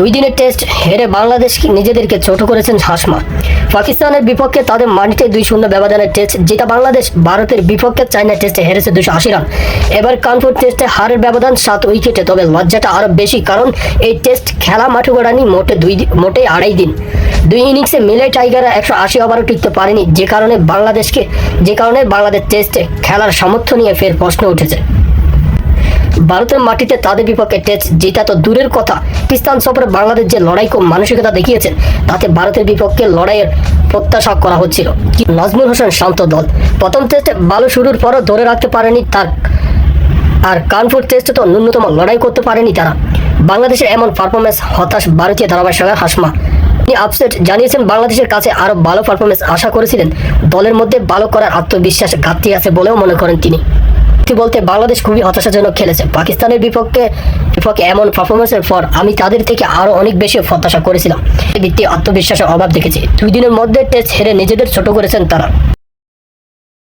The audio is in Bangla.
দুই দিনের টেস্ট হেরে বাংলাদেশ নিজেদেরকে ছোট করেছেন হাসমা পাকিস্তানের বিপক্ষে তাদের মাটিতে দুই শূন্য ব্যবধানের টেস্ট যেটা বাংলাদেশ, ভারতের বিপক্ষে চায়না টেস্টে হেরেছে দুশো আশি রান। এবার কানপুর টেস্টে হারের ব্যবধান সাত উইকেটে, তবে লজ্জাটা আরও বেশি কারণ এই টেস্ট খেলা মাঠে গড়ানি মোটে দুই মোটে আড়াই দিন। দুই ইনিংসে মিলে টাইগাররা একশো আশি ওভারও টিকতে পারেনি, যে কারণে বাংলাদেশকে যে কারণে বাংলাদেশ টেস্টে খেলার সামর্থ্য নিয়ে ফের প্রশ্ন উঠেছে। ভারতের মাটিতে তাদের বিপক্ষে টেস্ট জেতা তো দূরের কথা। পাকিস্তান সফরে বাংলাদেশ যে লড়াই কম মানসিকতা দেখিয়েছেন তাতে ভারতের বিপক্ষে লড়াইয়ের প্রত্যাশা করা হচ্ছিল। নাজমুল হোসেন শান্ত দল। প্রথম টেস্টে ভালো শুরুর পরও ধরে রাখতে পারেনি তার, আর কানপুর টেস্টে তো ন্যূনতম লড়াই করতে পারেনি তারা। বাংলাদেশের এমন পারফরমেন্স হতাশ ভারতীয় ধারাভাষ্যকার হাসমা। তিনি আপসেট জানিয়েছেন বাংলাদেশের কাছে আরও ভালো পারফরমেন্স আশা করেছিলেন। দলের মধ্যে ভালো করার আত্মবিশ্বাস ঘাটতি আছে বলেও মনে করেন তিনি। সত্যি বলতে বাংলাদেশ খুবই হতাশাজনক খেলেছে। পাকিস্তানের বিপক্ষে বিপক্ষে এমন পারফরমেন্সের পর আমি তাদের থেকে আরও অনেক বেশি হতাশা করেছিলাম। ভিত্তি আত্মবিশ্বাসের অভাব দেখেছি। দুই দিনের মধ্যে টেস্ট হেরে নিজেদের ছোট করেছেন তারা।